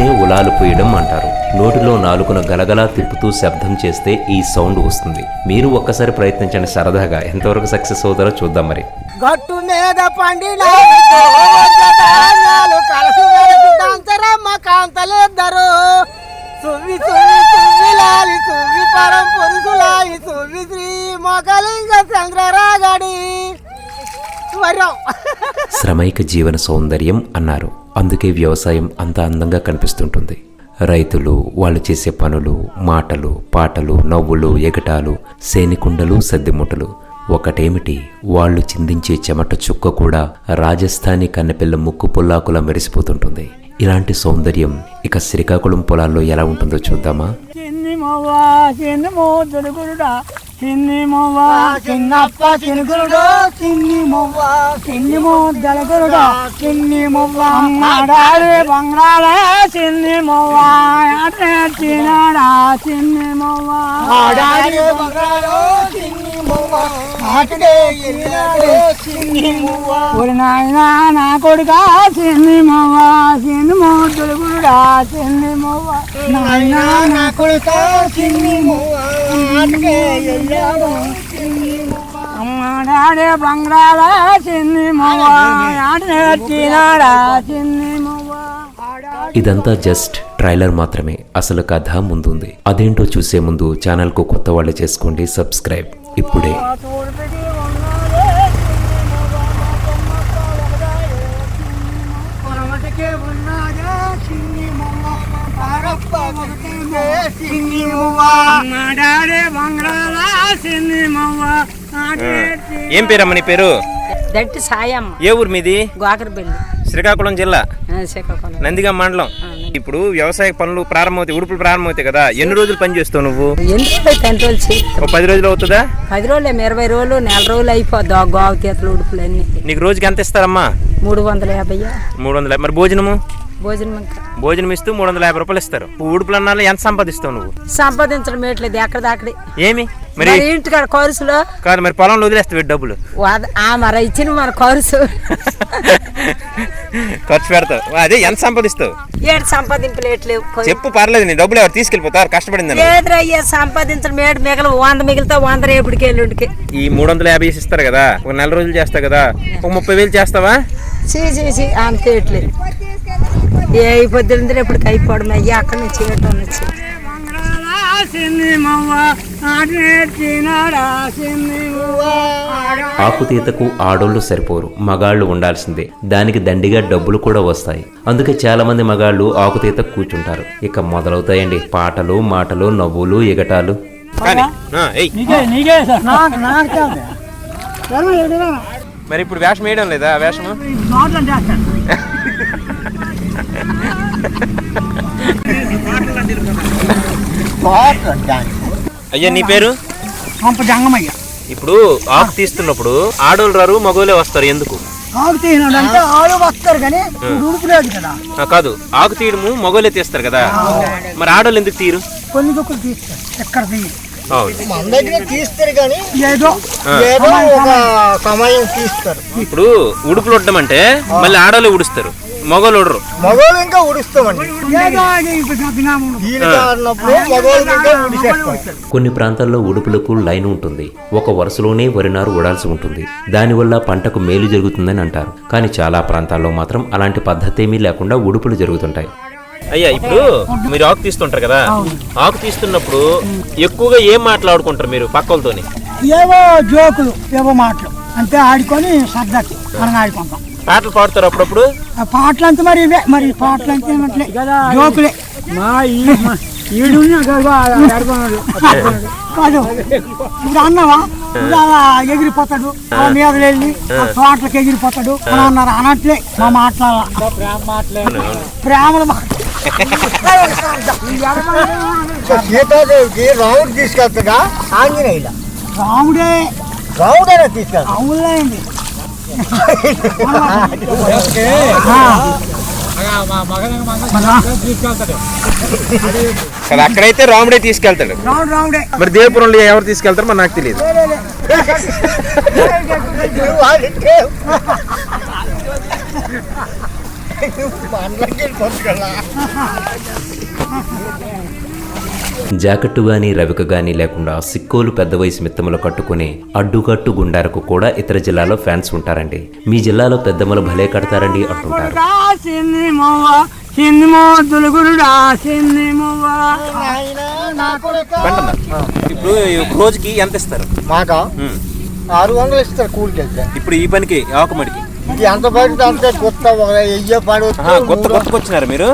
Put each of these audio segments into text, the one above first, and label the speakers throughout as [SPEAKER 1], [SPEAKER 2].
[SPEAKER 1] దీన్నే ఉలాలు పోయడం అంటారు. నోటిలో నాలుకను గలగలా తిప్పుతూ శబ్దం చేస్తే ఈ సౌండ్ వస్తుంది. మీరు ఒక్కసారి ప్రయత్నించండి సరదాగా. ఎంతవరకు సక్సెస్ అవుతారో చూద్దాం మరి.
[SPEAKER 2] గట్టు మీద పండిన ధాన్యాలు కలసి వెలసి దంచరమ్మ కాంతలిద్దరు. సువ్వి సువ్వి సువ్వి లాలి సువ్వి పరం పురుషులాయి సువ్వి శ్రీ మొగలింగ చంద్రరాగడి. వరం.
[SPEAKER 1] శ్రమైక జీవన సౌందర్యం అన్నారు. అందుకే వ్యవసాయం అంత అందంగా కనిపిస్తుంటుంది. రైతులు వాళ్ళు చేసే పనులు మాటలు పాటలు నవ్వులు ఎగటాలు సేనికుండలు సద్దిముట్టలు. ఒకటేమిటి? వాళ్ళు చిందించే చెమట చుక్క కూడా రాజస్థానీ కన్నెపిల్ల ముక్కు పుల్లాకులా మెరిసిపోతుంటుంది. ఇలాంటి సౌందర్యం ఇక శ్రీకాకుళం పొలాల్లో ఎలా ఉంటుందో చూద్దామా?
[SPEAKER 2] చిన్ని మొవ్వ చిన్నప్ప చినుగురుడు చిన్ని మొవ్వ చిన్ని మోదలగురుడా చిన్ని మొవ్వ బంగాళ చిన్ని మొవ్వ చిన్నాడా చిన్ని మొవ్వ. ఆటడే చిన్ని మొవ్వ ఒరి నాయనా నా కొడుకా చిన్ని మొవ్వ చిన్ని మోదురుగురుడా చిన్ని మొవ్వ నాయనా నా కొడుకా చిన్ని చిన్ని చిన్ని మొవ్వ
[SPEAKER 1] ఇదంతా జస్ట్ ట్రైలర్ మాత్రమే. అసలు కథ ముందుంది. అదేంటో చూసే ముందు ఛానల్కు కొత్త వాళ్ళు చేసుకోండి సబ్స్క్రైబ్. ఇప్పుడే.
[SPEAKER 3] ఏం పేరమ్మ నీ పేరు?
[SPEAKER 4] దట్టి సాయమ్మ.
[SPEAKER 3] ఏ ఊరు మీది?
[SPEAKER 4] గోకరపల్లి.
[SPEAKER 3] శ్రీకాకుళం జిల్లా?
[SPEAKER 4] శ్రీకాకుళం.
[SPEAKER 3] నందిగా మండలం. ఇప్పుడు వ్యవసాయ పనులు ప్రారంభమవుతాయి ఉడుపులు ప్రారంభమవుతాయి కదా. ఎన్ని రోజులు పని చేస్తావు నువ్వు?
[SPEAKER 4] ఎందుకు పది రోజులు
[SPEAKER 3] పది అవుతుందా?
[SPEAKER 4] పది రోజులు ఇరవై రోజులు నెల రోజులు అయిపోద్ది ఆ గోవు తీతలు ఉడుపులు అన్ని.
[SPEAKER 3] నీకు రోజుకి ఎంత ఇస్తారమ్మా?
[SPEAKER 4] మూడు వందల యాభై
[SPEAKER 3] మూడు వందల మరి భోజనము?
[SPEAKER 4] భోజనం
[SPEAKER 3] భోజనం ఇస్తూ మూడు వందల యాభై రూపాయలు ఇస్తారు. ఉడుపులు అన్నాళ్ళు ఎంత సంపాదిస్తావు నువ్వు?
[SPEAKER 4] సంపాదించడం ఏట్లేదు ఎక్కడ దాకడి
[SPEAKER 3] ఏమి? మరి
[SPEAKER 4] మరి ఇంటికాడ కౌరుసులో?
[SPEAKER 3] కాదు మరి పొలంలో వదిలేస్తావు డబ్బులు.
[SPEAKER 4] మరి ఇచ్చిన మన కౌరుసు.
[SPEAKER 3] ఖర్చు పెడతావు. అదే ఎంత సంపాదిస్తావు?
[SPEAKER 4] ఏడు సంపాదింపలేట్లేవు
[SPEAKER 3] చెప్పు పర్లేదు నీ డబ్బులు ఎవరు తీసుకెళ్ళిపోతారు? కష్టపడింది
[SPEAKER 4] లేదురయ్యా సంపాదించడం ఏడు మిగలు వంద మిగిలితే వంద రేపుడికి ఎల్లుండికి.
[SPEAKER 3] ఈ మూడు వందల యాభై ఇస్తారు కదా ఒక నెల రోజులు చేస్తావు కదా ఒక ముప్పై వేలు చేస్తావా?
[SPEAKER 4] చీ చీ చీ అంత ఏట్లేదు ఏ అయిపోద్ది ఎప్పటికి అయిపోవడం అయ్యా అక్కడి నుంచి ఏటో నుంచి
[SPEAKER 2] చిన్ని మొవ్వ ఆడే చిన్నాడా చిన్ని మొవ్వ
[SPEAKER 1] ఆకుతీతకు ఆడోళ్ళు సరిపోరు మగాళ్ళు ఉండాల్సిందే. దానికి దండిగా డబ్బులు కూడా వస్తాయి. అందుకే చాలా మంది మగాళ్ళు ఆకుతీత కూర్చుంటారు. ఇక మొదలవుతాయండి పాటలు మాటలు నవ్వులు ఎగటాలు.
[SPEAKER 3] మరి ఇప్పుడు వేషం వేయడం లేదా?
[SPEAKER 2] చేస్తాను.
[SPEAKER 3] అయ్యా నీ పేరు?
[SPEAKER 2] జంగమయ్య.
[SPEAKER 3] ఇప్పుడు ఆకు తీస్తున్నప్పుడు ఆడోళ్ళు రారు మగోలే వస్తారు ఎందుకు?
[SPEAKER 2] ఆకు తీసినాడంటే ఆడు వస్తారు కానీ ఉడుపులేదు కదా.
[SPEAKER 3] ఆ, కాదు ఆకు తీయడము మగోలే తీస్తారు కదా. మరి ఆడోళ్ళు ఎందుకు తీరు
[SPEAKER 2] కొన్ని దుక్కులు తీస్తారు ఎక్కడ తీయరు.
[SPEAKER 3] అవును.
[SPEAKER 5] మన దగ్గర తీస్తారు కానీ
[SPEAKER 2] ఏదో
[SPEAKER 5] ఏదో ఒక సమయం. తీస్తారు.
[SPEAKER 3] ఇప్పుడు ఉడుపులు ఉడడం అంటే మళ్ళీ ఆడోళ్ళే ఉడుస్తారు. మగోళ్ళు ఉడరు
[SPEAKER 5] ఇంకా ఉడుస్తామండి
[SPEAKER 1] కొన్ని ప్రాంతాల్లో ఉడుపులకు లైన్ ఉంటుంది. ఒక వరుసలోనే వరినారు ఉడాల్సి ఉంటుంది. దానివల్ల పంటకు మేలు జరుగుతుందని అంటారు. కానీ చాలా ప్రాంతాల్లో మాత్రం అలాంటి పద్ధతి ఏమీ లేకుండా ఉడుపులు జరుగుతుంటాయి.
[SPEAKER 3] అయ్యా ఇప్పుడు మీరు ఆకు తీస్తుంటారు కదా? ఆకు తీస్తున్నప్పుడు ఎక్కువగా ఏం మాట్లాడుకుంటారు మీరు పక్కలతోని?
[SPEAKER 2] ఏవో జోకులు ఏవో మాటలు. అంతే ఆడుకొని సర్దకి మనం ఆడుకుంటాం
[SPEAKER 3] పాటలు పాడుతారు అప్పుడప్పుడు?
[SPEAKER 2] ఆ పాటలు అంతా మరి ఇవే మరి పాటలు అంతా ఏమంటలే జోకులే. మా ఈడు కాదు ఇప్పుడు అన్నావా? అలా ఎగిరిపోతాడు ఆ. మీద వెళ్ళి ఆ. తోటలకు ఎగిరిపోతాడు. అని అన్నారు? అనట్లే మా మాట్లాడాల ప్రేమల
[SPEAKER 5] సీతాదేవికి రాముడు తీసుకెళ్తాడా? ఆంజనేయుల
[SPEAKER 2] రాముడే.
[SPEAKER 5] రాముడైనా తీసుకెళ్తా
[SPEAKER 2] అవునులేండి.
[SPEAKER 3] కదా అక్కడైతే రాముడే తీసుకెళ్తాడు. మరి దేవపురంలో ఎవరు తీసుకెళ్తారో మరి నాకు తెలియదు.
[SPEAKER 5] పండ్లకి
[SPEAKER 1] జాకెట్టు గాని రవిక గాని లేకుండా సిక్కోలు పెద్ద వయసు మిత్తములు కట్టుకుని అడ్డుకట్టు గుండారకు కూడా ఇతర జిల్లాలో ఫ్యాన్స్ ఉంటారండి. మీ జిల్లాలో పెద్దమ్మలు భలే కడతారండి అంటుంటారు.
[SPEAKER 3] ఇప్పుడు రోజుకి ఎంత ఇస్తారు? ఉమ్.
[SPEAKER 5] ఆరు వందలు ఇస్తారు కూలికి వెళ్తే
[SPEAKER 3] ఇప్పుడు ఈ పనికి ఆకుమడికి
[SPEAKER 5] ఇది ఎంత పడితే అంతే కొత్త
[SPEAKER 3] కొత్త కొత్తకు వచ్చినారు మీరు?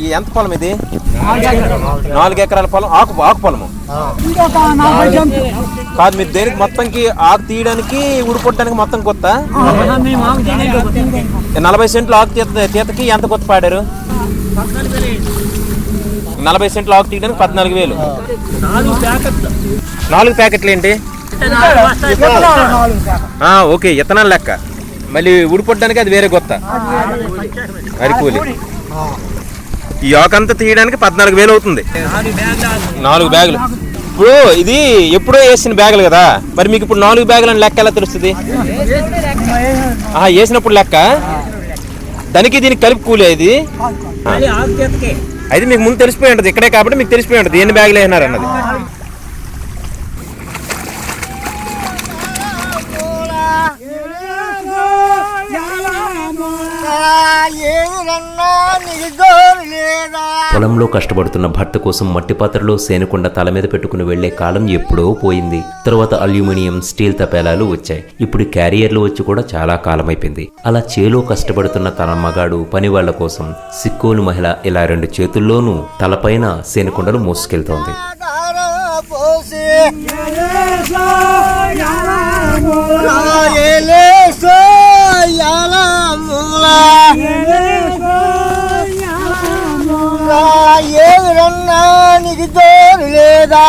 [SPEAKER 3] ఈ ఎంత పొలం ఇది? నాలుగు ఎకరాల పొలం ఆకు ఆకు పొలము. కాదు మీరు దేనికి మొత్తంకి ఆకు తీయడానికి ఉడిపొట్టడానికి మొత్తం కొత్త? నలభై సెంట్లు ఆకు తీత తీతకి ఎంత కొత్త పాడారు? నలభై సెంట్లు ఆకు తీయడానికి పద్నాలుగు వేలు. నాలుగు ప్యాకెట్లు ఏంటి? ఓకే ఇతనాలు లెక్క. మళ్ళీ ఉడిపొట్టడానికి అది వేరే కొత్త. అరికూలి. ఈ ఆకంతా తీయడానికి పద్నాలుగు వేలు అవుతుంది. నాలుగు బ్యాగులు. ఇప్పుడు ఇది ఎప్పుడో వేసిన బ్యాగులు కదా? మరి మీకు ఇప్పుడు నాలుగు బ్యాగులు అని లెక్క ఎలా తెలుస్తుంది? వేసినప్పుడు లెక్క? దానికి దీనికి కలిపి కూలే ఇది? ఆ. అయితే మీకు ముందు తెలిసిపోయి ఉంటుంది. ఇక్కడే కాబట్టి మీకు తెలిసిపోయి ఉంటుంది. ఎన్ని బ్యాగులు వేసినారు అన్నది
[SPEAKER 5] ఏమిరన్నా నీకు జోరు లేదా
[SPEAKER 1] పొలంలో కష్టపడుతున్న భర్త కోసం మట్టి పాత్రలో సేనుకుండ తల మీద పెట్టుకుని వెళ్ళే కాలం ఎప్పుడో పోయింది. తర్వాత అల్యూమినియం స్టీల్ తపేలాలు వచ్చాయి. ఇప్పుడు క్యారియర్లు వచ్చి కూడా చాలా కాలం అయిపోయింది అలా చేలో కష్టపడుతున్న తన మగాడు పని వాళ్ళ కోసం సిక్కోలు మహిళ ఇలా రెండు చేతుల్లోనూ తలపైన సేనుకుండలు మోసుకెళ్తోంది.
[SPEAKER 5] పోసి. ఏలేసో యాల మూల ఏమిరన్నా నీకు జోరు లేదా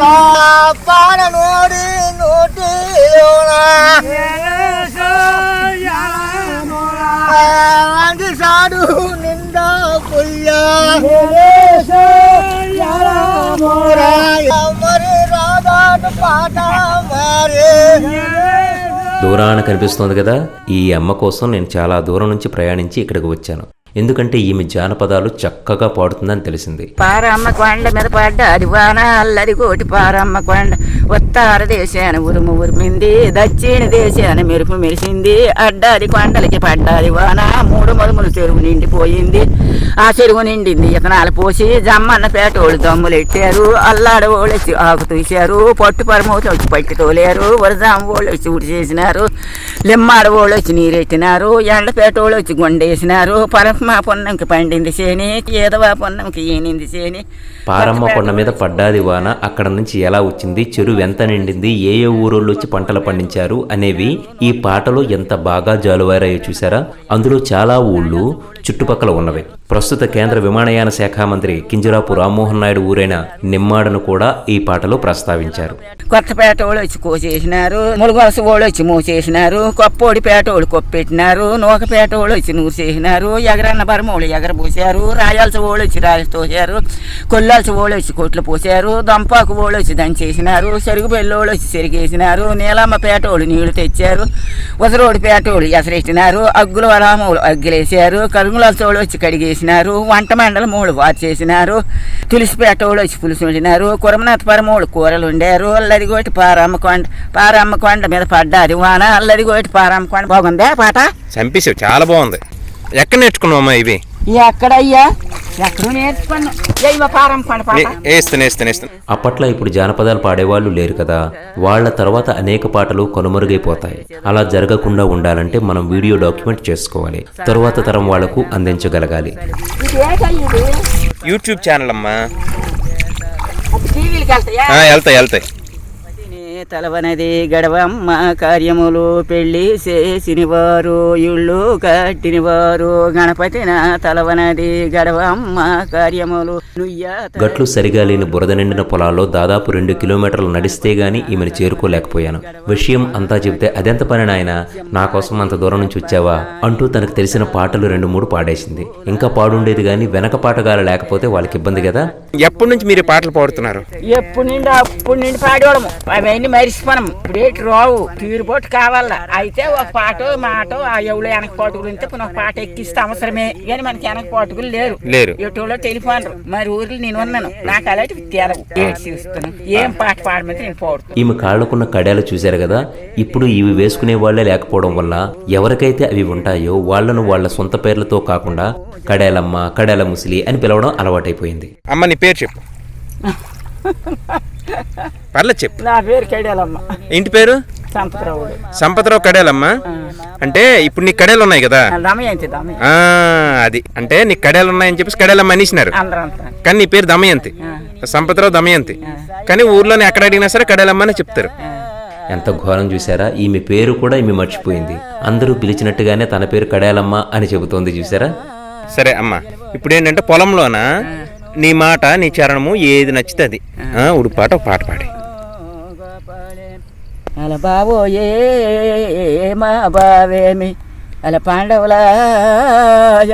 [SPEAKER 5] నా పాన నోడి నోటిలోనా అంది సాడు నిండా పొయ్యా మరి రాదాటు పాట మారే
[SPEAKER 1] దూరాన కనిపిస్తోంది కదా ఈ అమ్మ కోసం నేను చాలా దూరం నుంచి ప్రయాణించి ఇక్కడికి వచ్చాను. ఎందుకంటే ఈమె జానపదాలు చక్కగా పాడుతుందని తెలిసింది.
[SPEAKER 4] పారమ్మ కొండ మీద పడ్డాది వాన అల్లరి కోటి పారమ్మ కొండ. ఉత్తర దేశాన ఉరుము ఉరిమింది దక్షిణ దేశాన మెరుపు మెరిసింది. అడ్డాది కొండలకి పడ్డాది వాన మూడు మదుములు చెరువు నిండిపోయింది. ఆ చెరువు నిండింది ఇతనాలు పోసి జమ్మన్న పేటోళ్ళు దమ్ములు ఎట్టారు? అల్లాడ వాళ్ళు వచ్చి ఆకు తీశారు. పట్టు పరమూతులు వచ్చి పట్టి తోలేరు. వరజామ వాళ్ళు వచ్చి ఉడి చేసినారు. లిమ్మాడ వాళ్ళు వచ్చి నీరెట్టినారు. ఎండపేట వాళ్ళు వచ్చి గుండేసినారు. పరమా పొన్నంకి పండింది చేని ఏదవా పొన్నంకి ఈనింది చేని
[SPEAKER 1] పారమ్మ కొండ మీద పడ్డాది వాన అక్కడ నుంచి ఎలా వచ్చింది చెరువు ఎంత నిండింది ఏ ఏ ఊరోళ్ళు వచ్చి పంటలు పండించారు అనేవి ఈ పాటలో ఎంత బాగా జాలువారాయో చూసారా అందులో చాలా ఊళ్ళు చుట్టుపక్కల ఉన్నవి. ప్రస్తుత కేంద్ర విమానయాన శాఖ మంత్రి కింజరాపు రామ్మోహన్ నాయుడు ఊరైన నిమ్మాడను కూడా ఈ పాటలో ప్రస్తావించారు.
[SPEAKER 4] కొత్తపేట వాళ్ళు వచ్చి కోసేసినారు ములుగొలస వాళ్ళు వచ్చి మూసేసినారు కొప్పోడిపేట వాళ్ళు కొప్పెట్టినారు నూకపేట వాళ్ళు వచ్చి నూరు చేసినారు ఎగరన్న ఎగర పోసారు రాయాల్సి వాళ్ళు వచ్చి రాయలు తోసారు. కొల్లాల్సి వాళ్ళు వచ్చి కొట్లు పోసారు. దంపాకు వాళ్ళు వచ్చి దంచేసినారు. చెరుగు పెళ్ళోళ్ళు వచ్చి చెరిగేసినారు. నీలమ్మపేట వాళ్ళు నీళ్ళు తెచ్చారు. ఉసరోడిపేట వాళ్ళు ఎసరెట్టినారు. అగ్గుల వరామోళ్ళు అగ్గులేసారు. కరుగులాల్సి వాళ్ళు వచ్చి కడిగేసినారు. వంట మండలం మూడు చేసినారు. తులసిపేట వాళ్ళు వచ్చి పులుసు వండినారు. కురమనాథపురం వాళ్ళు కూరలు వండారు. అల్లరిగోటి పారమ్మ కొండ పారమ్మ కొండ మీద పడ్డాది వాన. అల్లరిగోటి పారమ్మ కొండ బాగుందా పాట?
[SPEAKER 3] చంపేసావు చాలా బాగుంది. ఎక్కడ నేర్చుకున్నావు అమ్మా ఇవి?
[SPEAKER 4] ఎక్కడయ్యా? ఎక్కడ
[SPEAKER 1] అప్పట్లో ఇప్పుడు జానపదాలు పాడేవాళ్ళు లేరు కదా. వాళ్ళ తర్వాత అనేక పాటలు కనుమరుగైపోతాయి. అలా జరగకుండా ఉండాలంటే మనం వీడియో డాక్యుమెంట్ చేసుకోవాలి. తరువాత తరం వాళ్ళకు అందించగలగాలి.
[SPEAKER 3] యూట్యూబ్ ఛానల్ అమ్మా.
[SPEAKER 4] వెళ్తాయి
[SPEAKER 3] వెళ్తాయి.
[SPEAKER 4] తలవనది గడవమ్మ కార్యములు పెళ్ళి చేసినవారు ఇళ్ళు కట్టినవారు. గణపతిన తలవనది గడవమ్మ కార్యములు.
[SPEAKER 1] గట్లు సరిగా లేని బురద నిండిన పొలాల్లో దాదాపు రెండు కిలోమీటర్లు నడిస్తే గాని ఈమెను చేరుకోలేకపోయాను. విషయం అంతా చెబితే అదెంత పని నాయన? నా కోసం అంత దూరం నుంచి వచ్చావా? అంటూ తనకు తెలిసిన పాటలు రెండు మూడు పాడేసింది. ఇంకా పాడుండేది గాని వెనక పాటగాలు లేకపోతే వాళ్ళకి ఇబ్బంది కదా?
[SPEAKER 3] ఎప్పటి నుంచి మీరు పాటలు పాడుతున్నారు?
[SPEAKER 4] ఎప్పుడు నిండి అప్పుడు నిండి పాడేవాడము అవన్నీ అవన్నీ మరిచిపోనం ఇప్పుడు ఏంటి రావు తీరుబోటు కావాలా? అయితే ఒక పాట మాట ఆ ఎవరు వెనక పాటుకులు ఉంటే కొన్ని ఒక పాట ఎక్కిస్తే అవసరమే. కానీ మనకి వెనక పాటుకులు లేరు.
[SPEAKER 3] లేరు.
[SPEAKER 4] ఎటులో టెలిఫోన్ మరి ఊర్లో నేను ఉన్నాను. నాకు అలాంటి తెలవు. ఏడు చూస్తాను ఏం పాట పాడమంటే నేను పాడుతాను
[SPEAKER 1] ఈమె కాళ్ళకున్న కడాలు చూశారు కదా? ఇప్పుడు ఇవి వేసుకునే వాళ్ళే లేకపోవడం వల్ల ఎవరికైతే అవి ఉంటాయో వాళ్ళను వాళ్ళ సొంత పేర్లతో కాకుండా కడాలమ్మ కడాల ముసిలి అని పిలవడం అలవాటైపోయింది.
[SPEAKER 3] అమ్మ నీ పేరు చెప్పు. పర్లేదు చెప్పు.
[SPEAKER 4] నా పేరు కడియాలమ్మ.
[SPEAKER 3] ఇంటి పేరు? సంపతరావు కడేలమ్మ అంటే ఇప్పుడు నీకు కడేలు ఉన్నాయి కదా అది. అంటే నీకు కడేలు ఉన్నాయని చెప్పేసి కడేలమ్మ అనేసినారు. కానీ నీ పేరు దమయంతి. సంపతరావు దమయంతి. కానీ ఊర్లోనే ఎక్కడ అడిగినా సరే కడేలమ్మ అనే చెప్తారు.
[SPEAKER 1] ఎంత ఘోరం చూసారా? ఈమె పేరు కూడా ఈమె మర్చిపోయింది. అందరూ పిలిచినట్టుగానే తన పేరు కడాలమ్మ అని చెబుతోంది చూసారా?
[SPEAKER 3] సరే అమ్మ. ఇప్పుడు ఏంటంటే పొలంలోన? నీ మాట నీ చరణము ఏది నచ్చితే అది ఆ, ఉడుకు పాట ఒక పాట పాడి.
[SPEAKER 4] అలా బావో ఏ మా బావేమి అలా పాండవుల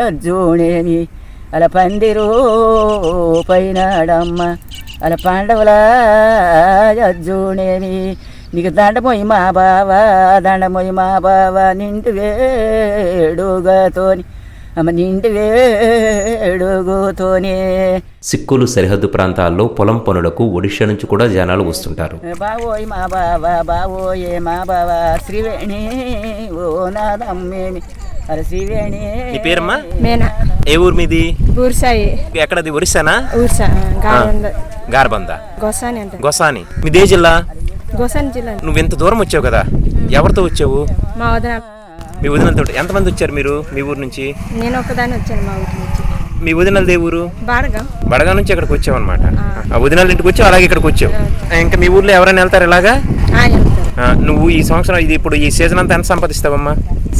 [SPEAKER 4] అర్జునేమి అలా పందిరు పైనాడమ్మ. అలా పాండవుల అర్జునేమి నీకు దండమోయి మా బావ దండమోయి మా బావ నిండు వేడుగతోని. వేడుగుతోనే
[SPEAKER 1] సిక్కులు సరిహద్దు ప్రాంతాల్లో పొలం పనులకు ఒడిషా నుంచి కూడా జనాలు వస్తుంటారు.
[SPEAKER 4] బావోయ్ మా బావ బావోయే మా బావ శ్రీవేణి ఓ నాదమ్మేమి. అరే శ్రీవేణి.
[SPEAKER 3] నీ పేరమ్మా?
[SPEAKER 6] మేనా?
[SPEAKER 3] ఏ ఊరు మీది?
[SPEAKER 6] ఊర్సాయి
[SPEAKER 3] ఎక్కడది ఒరిస్సానా?
[SPEAKER 6] ఊర్సా గాయంద
[SPEAKER 3] గార్బంద.
[SPEAKER 6] గోసాని అంట
[SPEAKER 3] గొసాని. మీదే జిల్లా?
[SPEAKER 6] గోసాని జిల్లా
[SPEAKER 3] నువ్వు ఎంత దూరం వచ్చావు కదా? ఎవరితో వచ్చావు?
[SPEAKER 6] మా వదిన
[SPEAKER 3] మీ వదినలతో ఎంతమంది వచ్చారు మీరు మీ ఊరు నుంచి?
[SPEAKER 6] నేను ఒక్కదాన్ని వచ్చాను మా ఊరి నుంచి.
[SPEAKER 3] మీ వదినలదే ఊరు?
[SPEAKER 6] బాడగా.
[SPEAKER 3] బడగా నుంచి ఇక్కడికి వచ్చావు అనమాట ఆ వదినాల ఇంటికి వచ్చావు అలాగే ఇక్కడికి వచ్చావు. ఇంకా మీ ఊర్లో ఎవరైనా వెళ్తారు ఇలాగా?
[SPEAKER 6] ఆ, వెళ్తారు.
[SPEAKER 3] ఆ, నువ్వు ఈ సంవత్సరం ఇది ఇప్పుడు ఈ సీజన్ అంతా ఎంత సంపాదిస్తావమ్మా?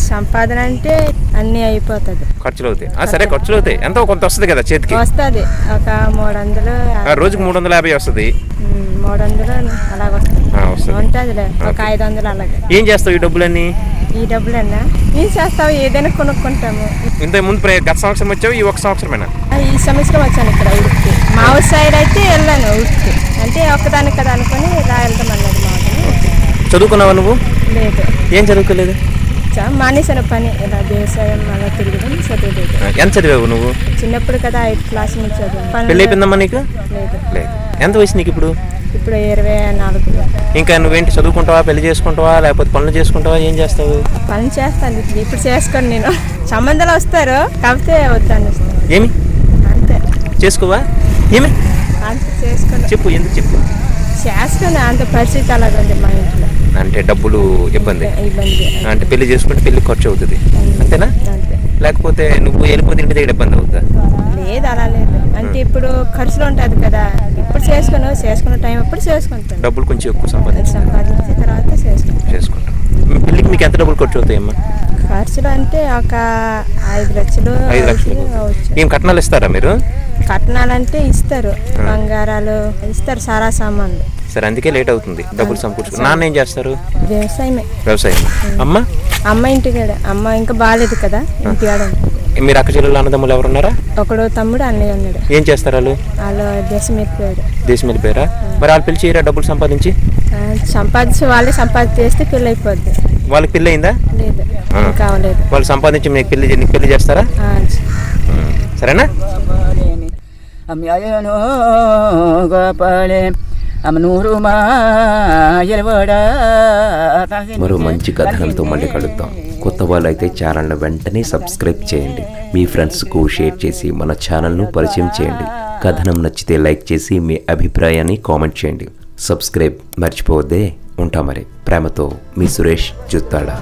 [SPEAKER 6] సంపాదన అంటే అన్నీ అయిపోతుంది.
[SPEAKER 3] ఖర్చులు అవుతాయి ఆ, సరే ఖర్చులు అవుతాయి ఎంతో కొంత వస్తుంది కదా చేతికి?
[SPEAKER 6] వస్తుంది. ఒక మూడు వందలు
[SPEAKER 3] ఆ, రోజుకి మూడు వందల యాభై వస్తుంది.
[SPEAKER 6] ఉమ్, మూడు వందలు అలాగ వస్తుంది. ఉంటుందిలే ఒక ఐదు వందలు అలాగే.
[SPEAKER 3] ఏం చేస్తావు ఈ డబ్బులన్నీ?
[SPEAKER 6] ఈ డబ్బులన్నా? ఏం చేస్తావు? ఏదైనా కొనుక్కుంటాము.
[SPEAKER 3] ఇంత ముందు గత సంవత్సరం వచ్చావు ఈ ఒక సంవత్సరమేనా?
[SPEAKER 6] ఈ సంవత్సరం వచ్చాను ఇక్కడ ఉడికి. మా ఊరి సైడ్ అయితే వెళ్ళాను ఉడికి. అంటే ఒక్కదానికి కదా అనుకొని రా వెళ్తాం అన్నది మా.
[SPEAKER 3] చదువుకున్నావా నువ్వు?
[SPEAKER 6] లేదు.
[SPEAKER 3] ఏం చదువుకోలేదు?
[SPEAKER 6] చా- మానేసిన పని. ఇలా వ్యవసాయం అలా తిరగడం చదువులేదు.
[SPEAKER 3] ఎంత చదివావు నువ్వు?
[SPEAKER 6] చిన్నప్పుడు కదా ఐదు క్లాస్ నుంచి చదువు. పనులు
[SPEAKER 3] పెళ్ళి అయిపోయిందమ్మా నీకు?
[SPEAKER 6] లేదు.
[SPEAKER 3] లేదు. ఎంత వయసు నీకు ఇప్పుడు?
[SPEAKER 6] ఇప్పుడు ఇరవై నాలుగు
[SPEAKER 3] ఇంకా నువ్వేంటి చదువుకుంటావా పెళ్ళి చేసుకుంటావా లేకపోతే పనులు చేసుకుంటావా ఏం చేస్తావు?
[SPEAKER 6] పని చేస్తాను ఇప్పుడు ఇప్పుడు చేసుకోను నేను. సంబంధాలు వస్తారు కాకపోతే వద్దాను
[SPEAKER 3] ఏమి?
[SPEAKER 6] అంతే.
[SPEAKER 3] చేసుకోవా? ఏమి?
[SPEAKER 6] అంతే చేసుకోను.
[SPEAKER 3] చెప్పు ఎందుకు చెప్పు?
[SPEAKER 6] చేస్తాను అంత పరిస్థితి అలాగ ఉంది మా ఇంట్లో.
[SPEAKER 3] అంటే డబ్బులు ఇబ్బంది.
[SPEAKER 6] ఇబ్బంది.
[SPEAKER 3] అంటే పెళ్ళి చేసుకుంటే పెళ్ళి ఖర్చు అవుతుంది. అంతేనా?
[SPEAKER 6] అంతే.
[SPEAKER 3] లేకపోతే నువ్వు వెళ్ళిపోతే ఇంటి దగ్గర ఇబ్బంది అవుతుందా?
[SPEAKER 6] లేదు అలా లేదు. అంటే ఇప్పుడు ఖర్చులు ఉంటుంది కదా. ఇప్పుడు చేసుకోను చేసుకున్న టైం అప్పుడు చేసుకుంటాను.
[SPEAKER 3] డబ్బులు కొంచెం ఎక్కువ సంపాదించి.
[SPEAKER 6] సంపాదించిన తర్వాత చేసుకుంటాను.
[SPEAKER 3] చేసుకుంటాం. మీ పెళ్ళికి మీకు ఎంత డబ్బులు ఖర్చు అవుతాయమ్మా
[SPEAKER 6] ఖర్చులు అంటే ఒక ఐదు లక్షలు
[SPEAKER 3] ఐదు లక్షలు ఏం కట్నాలు ఇస్తారా మీరు?
[SPEAKER 6] కట్నాలంటే ఇస్తారు. బంగారాలు ఇస్తారు సారా సామాన్లు.
[SPEAKER 3] సరే అందుకే లేట్ అవుతుంది. డబ్బులు సమకూర్చుకో. నాన్న ఏం చేస్తారు?
[SPEAKER 6] వ్యవసాయమే.
[SPEAKER 3] వ్యవసాయం అమ్మ?
[SPEAKER 6] అమ్మ ఇంటికాడ అమ్మ ఇంకా బాగాలేదు కదా. ఇంటికాడ ఉంటుంది.
[SPEAKER 3] మీరు అక్క చెల్లెలు అన్నదమ్ములు ఎవరున్నారా?
[SPEAKER 6] ఒకడు తమ్ముడు అన్నయ్య ఉన్నాడు.
[SPEAKER 3] ఏం చేస్తారు వాళ్ళు?
[SPEAKER 6] వాళ్ళు దేశం ఎక్కిపోయాడు
[SPEAKER 3] దేశం వెళ్ళిపోయారా మరి వాళ్ళు పిలిచి చేయరా డబ్బులు సంపాదించి?
[SPEAKER 6] సంపాదించి వాళ్ళే సంపాదించి చేస్తే పెళ్ళి అయిపోద్ది
[SPEAKER 3] వాళ్ళకి పెళ్ళి అయిందా
[SPEAKER 6] లేదు అవ్వలేదు
[SPEAKER 3] వాళ్ళు సంపాదించి మీకు పెళ్ళి పెళ్ళి చేస్తారా. సరేనా?
[SPEAKER 4] గోపాలే.
[SPEAKER 1] మరో మంచి కథనంతో మళ్ళీ కలుద్దాం. కొత్త వాళ్ళు అయితే ఛానల్ను వెంటనే సబ్స్క్రైబ్ చేయండి. మీ ఫ్రెండ్స్కు షేర్ చేసి మన ఛానల్ను పరిచయం చేయండి. కథనం నచ్చితే లైక్ చేసి మీ అభిప్రాయాన్ని కామెంట్ చేయండి. సబ్స్క్రైబ్ మర్చిపోవద్దే. ఉంటా మరి. ప్రేమతో మీ సురేష్ జుత్తాడా.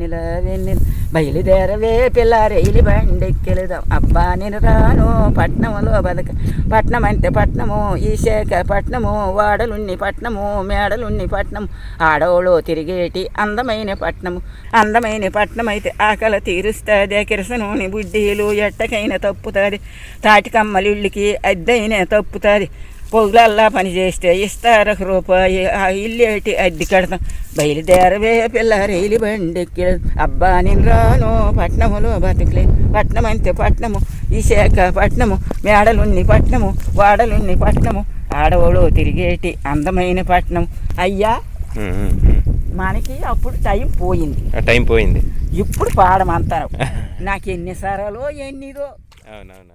[SPEAKER 4] వెన్నెల వెన్నెల. బయలుదేరవే పిల్ల రైలు బండెక్కెళదాం అబ్బా నేను రాను. పట్నంలో బతక పట్నం అంటే పట్నము ఈశాఖ పట్నము వాడలున్ని పట్నము మేడలున్ని పట్నం ఆడోళ్ళు తిరిగేటి అందమైన పట్నము. అందమైన పట్నం అయితే ఆకలి తీరుస్తుంది. కిరసనూని బుడ్డీలు ఎట్టకైనా తప్పుతుంది. తాటికమ్మలిళ్ళకి అద్దైనా తప్పుతుంది. పొగులల్లా పని చేస్తే ఇస్తారు రూపాయి ఆ ఇల్లేటి అద్దె కడతాం. బయలుదేరవే పిల్ల రైలు బండి ఎక్కి అబ్బా నేను రాను. పట్నములో బతుకులే. పట్నం అంతే పట్నము. విశాఖపట్నము మేడలున్ని పట్నము. వాడలున్ని పట్నము. ఆడవాళ్ళు తిరిగేటి అందమైన పట్నం అయ్యా. మనకి అప్పుడు టైం పోయింది.
[SPEAKER 3] టైం పోయింది.
[SPEAKER 4] ఇప్పుడు పాడమంటారు. నాకు ఎన్ని సారాలో ఎన్నిదో.
[SPEAKER 3] అవునవును